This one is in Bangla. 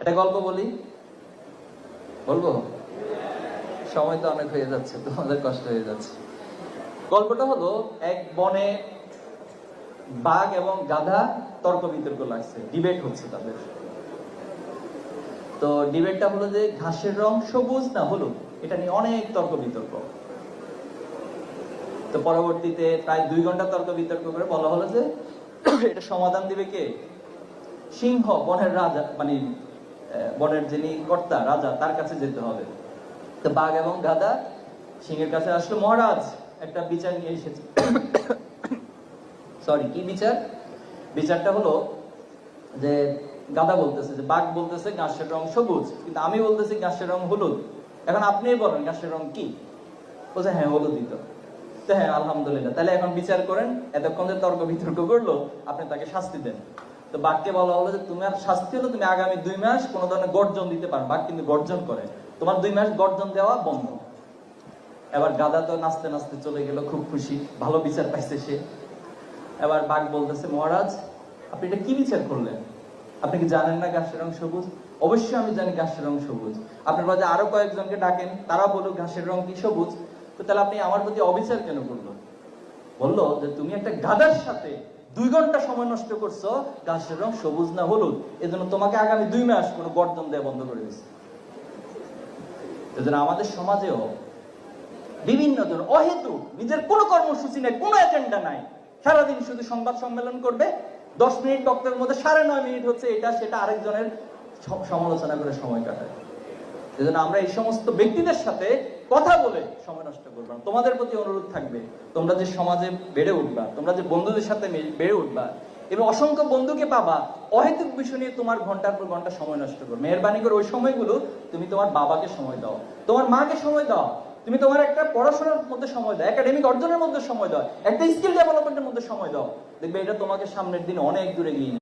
একটা গল্প বলি? বলব? সময় তো অনেক হয়ে যাচ্ছে তোমাদের কষ্ট হয়ে যাচ্ছে। গল্পটা হলো, এক বনে বাঘ এবং গাধা তর্ক বিতর্ক লাগছে ডিবেট হচ্ছে তাদের। তো ডিবেটটা হলো যে, ঘাসের রং সবুজ না হলুদ? এটা নিয়ে অনেক তর্ক বিতর্ক। তো পরবর্তীতে প্রায় দুই ঘণ্টা তর্ক বিতর্ক করে বলা হলো যে, এটা সমাধান দিবে কে? সিংহ, বনের রাজা মানে বনের যিনি কর্তা, রাজা, তার কাছে যেতে হবে। তো বাঘ এবং গাদা সিংহের কাছে আসলো। মহারাজ, একটা বিচার নিয়ে এসেছে। সরি কি বিচার? বিচারটা হলো যে গাদা বলতেছে, যে বাঘ বলতেছে ঘাসের রং সবুজ, কিন্তু আমি বলতেছি ঘাসের রং হলুদ। এখন আপনিই বলেন, ঘাসের রং কি? বলছে হ্যাঁ হলুদই তো। তো হ্যাঁ আলহামদুলিল্লাহ। তাহলে এখন বিচার করেন, এতক্ষণ যে তর্ক বিতর্ক করল, আপনি তাকে শাস্তি দেন। তো বাঘকে বলা হলো যে তুমি আর শাস্তি হলো তুমি আগামী দুই মাস কোনো ধরনের গর্জন দিতে পারো। বাঘ কিন্তু গর্জন করে। তোমার দুই মাস গর্জন দেওয়া বন্ধ। এবার গাদা তো নাচতে নাচতে চলে গেল, খুব খুশি। ভালো বিচার পাইছে সে। এবার বাঘ বলতেছে, মহারাজ, আপনি এটা কি বিচার করলেন? আপনি কি জানেন না ঘাসের রং সবুজ? অবশ্যই আমি জানি ঘাসের রং সবুজ। আপনার মাঝে আরও কয়েকজনকে ডাকেন তারা বলুক ঘাসের রং কি সবুজ। তো তাহলে আপনি আমার প্রতি অবিচার কেন করল বলল যে, তুমি একটা গাদার সাথে দুই ঘণ্টা সময় নষ্ট করছ ঘাসের রং সবুজ না হলুদ? এজন্য তোমাকে আগামী দুই মাস কোনো গর্জন দেওয়া বন্ধ করে দিচ্ছে এজন্য আমাদের সমাজেও বিভিন্ন জন অহেতু নিজের কোনো কর্মসূচি নাই, কোনো এজেন্ডা নাই। সারাদিন শুধু সংবাদ সম্মেলন করবে, দশ মিনিট বক্তার মধ্যে সাড়ে নয় মিনিট হচ্ছে এটা, সেটা আরেকজনের সমালোচনা করে সময় কাটায়। এজন্য আমরা এই সমস্ত ব্যক্তিদের সাথে কথা বলে সময় নষ্ট করব তোমাদের প্রতি অনুরোধ থাকবে, তোমরা যে সমাজে বেড়ে উঠবা, তোমরা যে বন্ধুদের সাথে বেড়ে উঠবা, এবং অসংখ্য বন্ধুকে পাবা, অহেতুক বিষয় নিয়ে তোমার ঘণ্টার পর ঘণ্টা সময় নষ্ট করো মেহরবানি করে ওই সময়গুলো তুমি তোমার বাবাকে সময় দাও, তোমার মাকে সময় দাও, তুমি তোমার একটা পড়াশোনার মধ্যে সময় দাও একাডেমিক অর্জনের মধ্যে সময় দাও, একটা স্কিল ডেভেলপমেন্টের মধ্যে সময় দাও। দেখবে এটা তোমাকে সামনের দিন অনেক দূরে গিয়ে